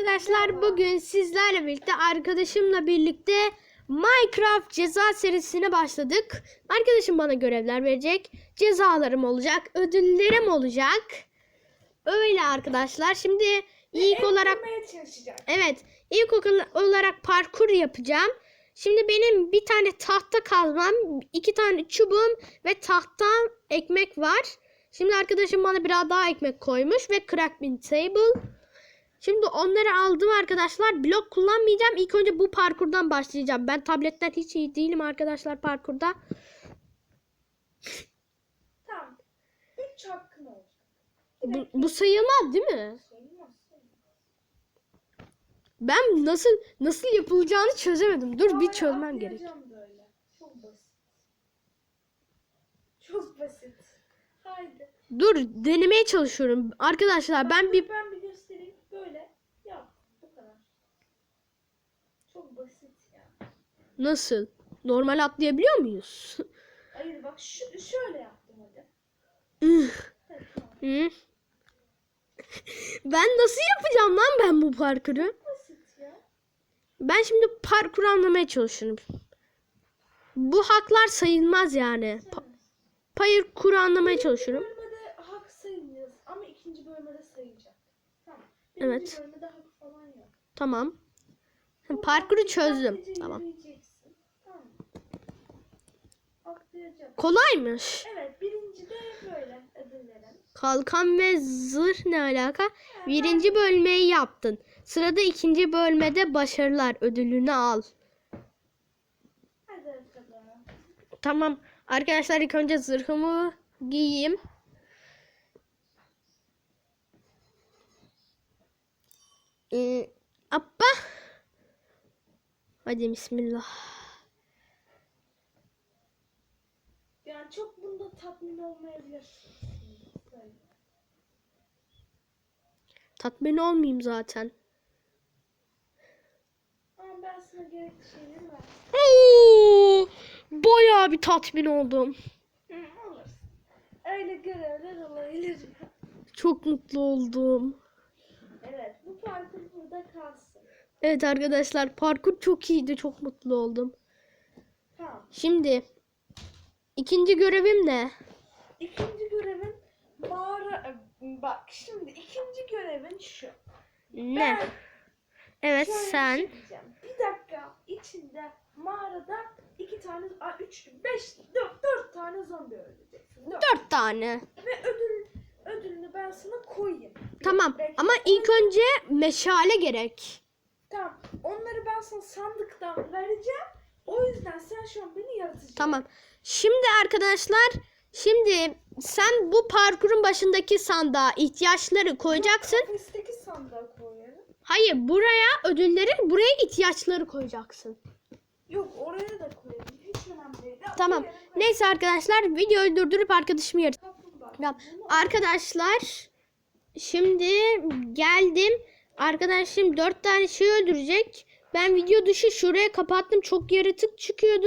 arkadaşlar bugün sizlerle birlikte arkadaşımla birlikte Minecraft ceza serisine başladık. Arkadaşım bana görevler verecek. Cezalarım olacak, ödüllerim olacak. Öyle arkadaşlar. Şimdi ilk olarak evet, ilk olarak parkur yapacağım. Şimdi benim bir tane tahta kazmam, iki tane çubuğum ve tahtam ekmek var. Şimdi arkadaşım bana biraz daha ekmek koymuş ve crafting table. Şimdi onları aldım arkadaşlar. Blok kullanmayacağım. İlk önce bu parkurdan başlayacağım. Ben tabletten hiç iyi değilim arkadaşlar parkurda. Tamam. Üç hakkın olacak. Bu, bu sayılmaz değil mi? Ben nasıl nasıl yapılacağını çözemedim. Dur bir çözmem gerek. böyle. Çok basit. Çok basit. Haydi. Dur denemeye çalışıyorum. Arkadaşlar ben bir Ben bir göstereyim. Böyle. Yap. Bu kadar. Çok basit ya. nasıl? Normal atlayabiliyor muyuz? Hayır bak şu, şöyle yaptım hadi. Evet, tamam. Ben nasıl yapacağım lan ben bu parkuru? Basit ya. Ben şimdi parkur anlamaya çalışıyorum. Bu haklar sayılmaz yani. Pa- parkur anlamaya çalışıyorum. Birinci bölmede hak sayılmıyor ama ikinci bölmede sayılacak. Tamam. Birinci Evet. Tamam. Parkuru çözdüm. Tamam. Kolaymış. Evet birinci de böyle. Kalkan ve zırh ne alaka? Birinci bölmeyi yaptın. Sırada ikinci bölmede başarılar ödülünü al. Hadi bakalım. Tamam. Arkadaşlar ilk önce zırhımı giyeyim. Ee, appa. Hadi bismillah. Yani çok bunda tatmin olmayabilir. Tatmin olmayayım zaten. Ama ben sana gerekli şeyleri ver. Oo, bayağı bir tatmin oldum. Hı, olur. Öyle görevler olabilir. Çok mutlu oldum. Burada kalsın. Evet arkadaşlar parkur çok iyiydi. Çok mutlu oldum. Tamam. Şimdi ikinci görevim ne? İkinci görevin mağara... Bak şimdi ikinci görevin şu. Ne? Ben Evet şöyle bir sen. şey diyeceğim. Bir dakika içinde mağarada iki tane, a, üç, beş, dört, dört tane zombi öldüreceksin. Dört. Dört tane. Ve ödül, ödülünü ben sana koyayım. Tamam bekle. ama ilk önce meşale gerek. Tamam. Onları ben sana sandıktan vereceğim. O yüzden sen şu an beni yaratacaksın. Tamam. Şimdi arkadaşlar şimdi sen bu parkurun başındaki sandığa ihtiyaçları koyacaksın. Kafesteki sandığa koyarım. Hayır buraya ödülleri buraya ihtiyaçları koyacaksın. Yok oraya da koyarım. Hiç önemli değil. Ya, Tamam. koyarım. Neyse arkadaşlar videoyu durdurup arkadaşımı yar- Kaplumbağa. Tamam. Bunu Arkadaşlar şimdi geldim. Arkadaşım dört tane şey öldürecek. Ben video dışı şuraya kapattım. Çok yaratık çıkıyordu.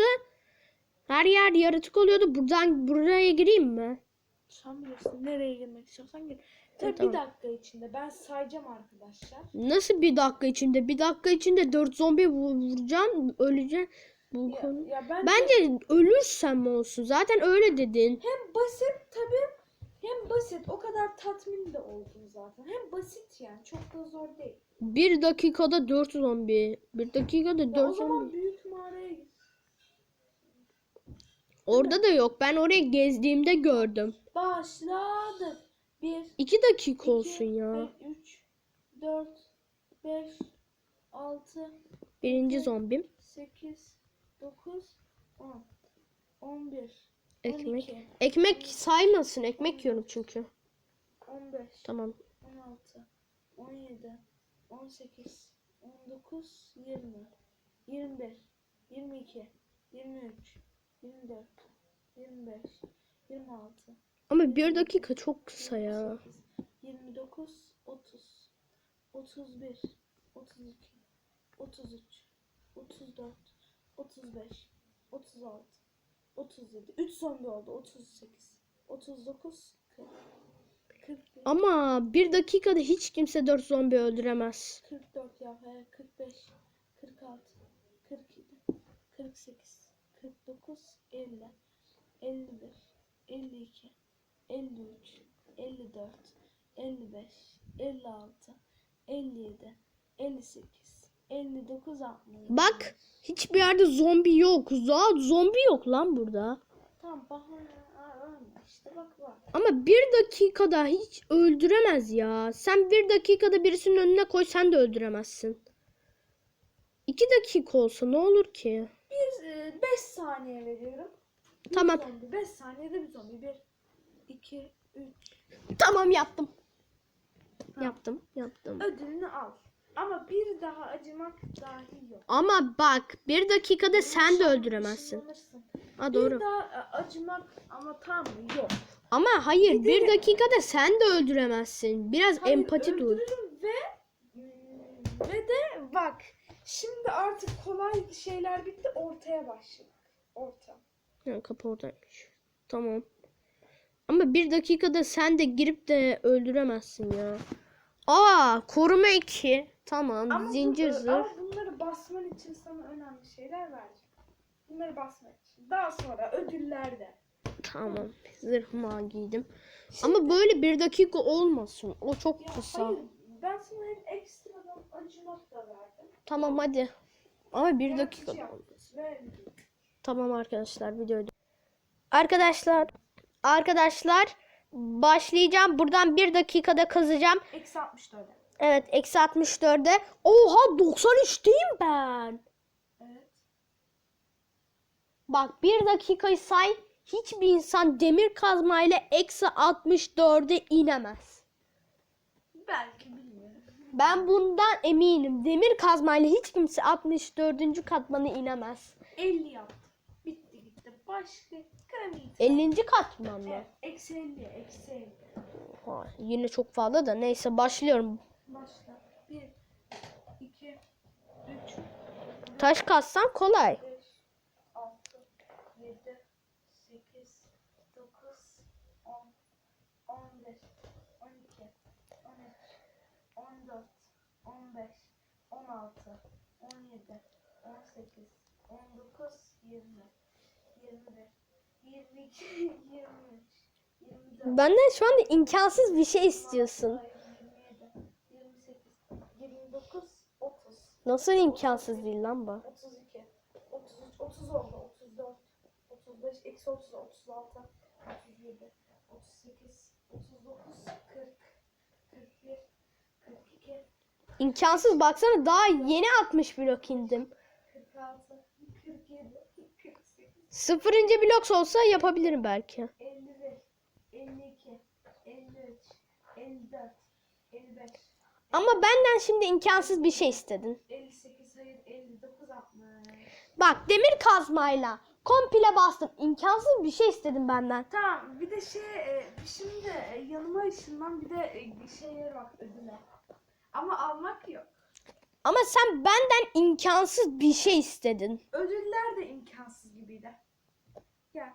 Her yer yaratık oluyordu. Buradan buraya gireyim mi? Sen bilirsin nereye girmek istiyorsan gir. Tabii tamam. bir dakika içinde ben sayacağım arkadaşlar. Nasıl bir dakika içinde? Bir dakika içinde dört zombi vu- vuracağım. Öleceğim. Bu Ya, konu. ya ben Bence ölürsem olsun. Zaten öyle dedin. hem basit tabii hem basit o kadar tatmin de oldum zaten. Hem basit yani çok da zor değil. Bir dakikada dört zombi. Bir dakikada Ya o zaman zombi. büyük mağaraya git. Orada da yok. Ben oraya gezdiğimde gördüm. Başladık. 1, İki dakika olsun ya. 3, 4, 5, 6, Birinci zombim. 8, 9, 10, 11, Ekmek. 12, Ekmek saymasın. Ekmek yiyorum çünkü. 15, Tamam. 16, 17, 18, 19, 20, 21, 22, 23, 24, 25, 26, Ama bir dakika çok kısa ya. 29, 30, 31, 32, 33, 34, 35, 36, 37, 3 zombi oldu, 38, 39, 40, 41, Ama bir dakikada hiç kimse dört zombi öldüremez. 44, ya. He, 45, 46, 47, 48, 49, 50, 51, 52, 53, 54, 55, 56, 57, 58, 59, 60. Bak hiçbir yerde zombi yok. Daha zombi yok lan burada. Tamam bahane işte bak bak. Ama bir dakikada hiç öldüremez ya. Sen bir dakikada birisinin önüne koy sen de öldüremezsin. İki dakika olsa ne olur ki? 5 saniye veriyorum. Bir Tamam. Zombi. 5 saniyede bir zombi. 1, 2, 3. Tamam yaptım. Ha. Yaptım, yaptım. Ödülünü al. Ama bir daha acımak dahi yok. Ama bak bir dakikada sen de öldüremezsin. Ha Bir doğru. daha e, acımak ama tam yok. Ama hayır Bir bir dakikada sen de öldüremezsin. Biraz Hayır, empati öldürürüm Ve ve de bak şimdi artık kolay şeyler bitti ortaya başladık. Orta. Ha, kapı oradaymış. Tamam. Ama bir dakikada sen de girip de öldüremezsin ya. Aa koruma 2. Tamam. Ama, Zincir bu, zırh. ama bunları basman için sana önemli şeyler vereceğim. Bunları basmak için. Daha sonra ödüllerde. Tamam. Zırhımı giydim. Ama böyle bir dakika olmasın. O çok Ya kısa. hayır ben sana hep ekstradan acımak da verdim. Tamam hadi. Ama bir Yaratıcı dakika. Ve Tamam arkadaşlar videoyu. Arkadaşlar. Arkadaşlar. Başlayacağım. Buradan bir dakikada kazacağım. eksi 64'e. Evet. Eksi 64'e. Oha 93'teyim ben. Evet. Bak bir dakikayı say. Hiçbir insan demir kazmayla eksi 64'e inemez. Belki bilmiyorum. Ben bundan eminim. Demir kazmayla hiç kimse 64. katmana inemez. 50 yaptım. Bitti gitti. Başka granit. 50. katman mı? Evet. Eksi 50. Eksi 50. Ha, yine çok fazla da neyse başlıyorum. Başla. 1, 2, 3, Taş kazsan kolay. 5, 6, 7, 8, 9, 10, 11, 12, 13, 14, 15, 16, 17, 18, 19, 20, 21, 22, 23, 24, Benden şu anda imkansız bir şey istiyorsun. 27, 28, 29, 30. Nasıl imkansız değil lan bu? 32, 33, 30 oldu, 34, 35, eksi 30, 36, 37, 38, 39, 40, 41, 42, İmkansız baksana daha yeni 60 blok indim. 46, 47, 48, Sıfırıncı blok olsa yapabilirim belki. 51, 52, 53, 54, 55, Ama benden şimdi imkansız bir şey istedin. 58, hayır 59, 60. Bak demir kazmayla komple bastım. İmkansız bir şey istedin benden. Tamam bir de şey e, şimdi e, yanıma ışınlan bir de e, şeye bak ödüle. Ama almak yok. Ama sen benden imkansız bir şey istedin. Ödüller de imkansız gibiydi. Gel.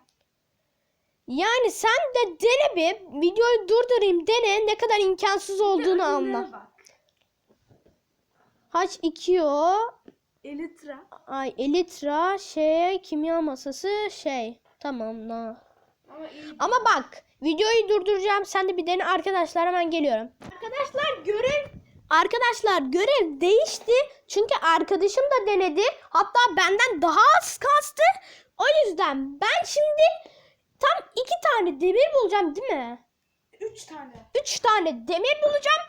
Yani sen de dene bir videoyu durdurayım dene ne kadar imkansız olduğunu anla. Bak. Haç 2 o. Elitra. Ay elitra şey kimya masası şey. Tamam na. Ama. Ama bak videoyu durduracağım. Sen de bir dene arkadaşlar hemen geliyorum. Arkadaşlar görev Arkadaşlar görev değişti. Çünkü arkadaşım da denedi. Hatta benden daha az kastı. O yüzden ben şimdi tam iki tane demir bulacağım değil mi? Üç tane. Üç tane demir bulacağım.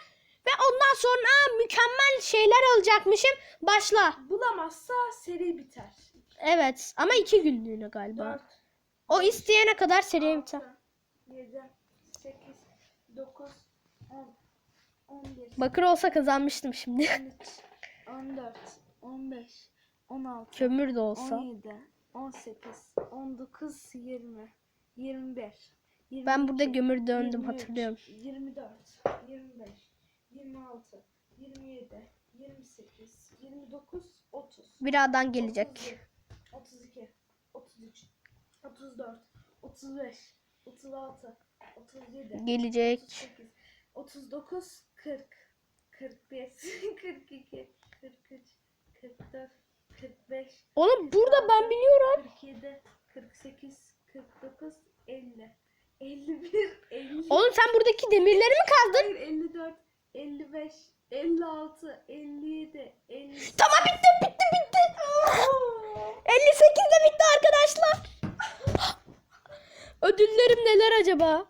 Ve ondan sonra mükemmel şeyler alacakmışım. Başla. Bulamazsa seri biter. Evet ama iki günlüğüne galiba. Dört. O isteyene kadar seri biter. 7, 8, 9, 10, 11, Bakır olsa kazanmıştım şimdi. 13, 14, 15, 16, Kömür de olsa. 17, 18, 19, 20, 21, Ben burada 22, gömür döndüm 23, hatırlıyorum. 24, 25, 26, 27, 28, 29, 30. Birazdan gelecek. 32, 33, 34, 35, 36, 37, Gelecek. 38, 39, 40, 41, 42, Oğlum burada ben biliyorum. 47, 48, 49, 50, 51, 50. Oğlum sen buradaki demirleri mi kazdın? Hayır 54, 55, 56, 57, 58. Tamam bitti bitti bitti. 58 de bitti arkadaşlar. Ödüllerim neler acaba?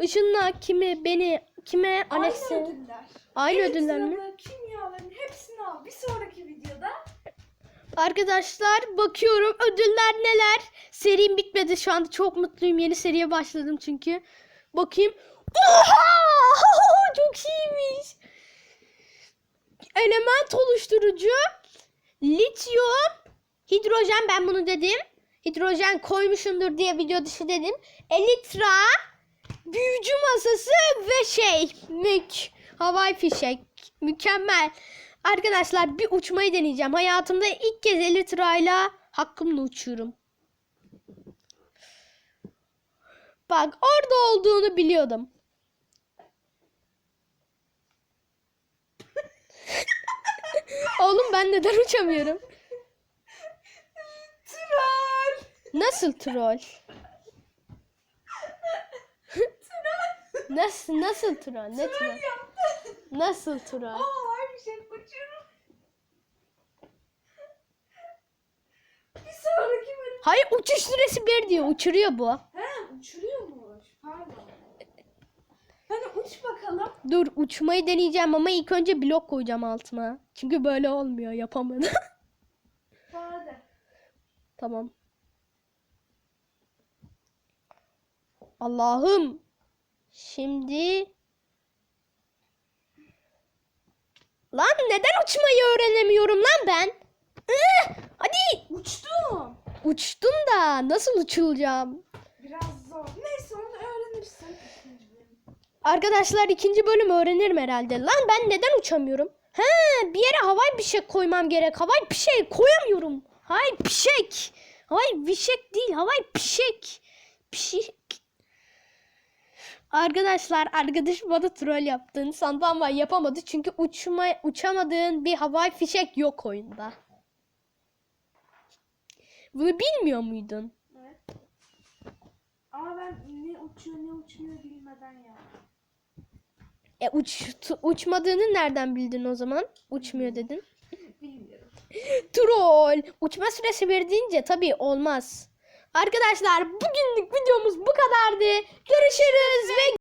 Işınla kimi beni kime. Aynı ödüller. Aynı ödüller mi? sıralı Kimyaların hepsini al. Bir sonraki Arkadaşlar bakıyorum ödüller neler. Serim bitmedi şu anda çok mutluyum. Yeni seriye başladım çünkü. Bakayım. Oha! Çok iyiymiş. Element oluşturucu. Lityum. Hidrojen ben bunu dedim. Hidrojen koymuşumdur diye video dışı dedim. Elitra. Büyücü masası ve şey. Mük. Havai fişek. Mükemmel. Arkadaşlar bir uçmayı deneyeceğim. Hayatımda ilk kez Elitra'yla hakkımla uçuyorum. Bak orada olduğunu biliyordum. Oğlum ben neden uçamıyorum? troll. Nasıl troll? nasıl nasıl troll? Ne troll? Nasıl troll? Aa var bir şey uçuyorum. Bir sonraki bölüm. Hayır uçuş süresi bir diyor. Uçuruyor bu. He uçuruyormuş. Pardon. Hadi uç bakalım. Dur uçmayı deneyeceğim ama ilk önce blok koyacağım altıma. Çünkü böyle olmuyor yapamadım. Hadi. tamam. Allah'ım. Şimdi Lan neden uçmayı öğrenemiyorum lan ben? Ih, hadi Uçtum. Uçtum da nasıl uçulacağım? Biraz zor. Neyse onu öğrenirsin. Arkadaşlar ikinci bölüm öğrenirim herhalde. Lan ben neden uçamıyorum? He bir yere havai bir şey koymam gerek. Havai bir şey koyamıyorum. Havai pişek. Havai fişek değil. Havai pişek. Pişek. Arkadaşlar arkadaşım bana troll yaptığını sandı ama yapamadı. Çünkü uçma, uçamadığın bir havai fişek yok oyunda. Bunu bilmiyor muydun? Evet. Ama ben ne uçuyor ne uçmuyor bilmeden yaptım. E uç, uçmadığını nereden bildin o zaman? Uçmuyor dedin. Bilmiyorum. Troll. Uçma süresi bir deyince tabii olmaz. Arkadaşlar bugünlük videomuz bu kadardı. Görüşürüz ve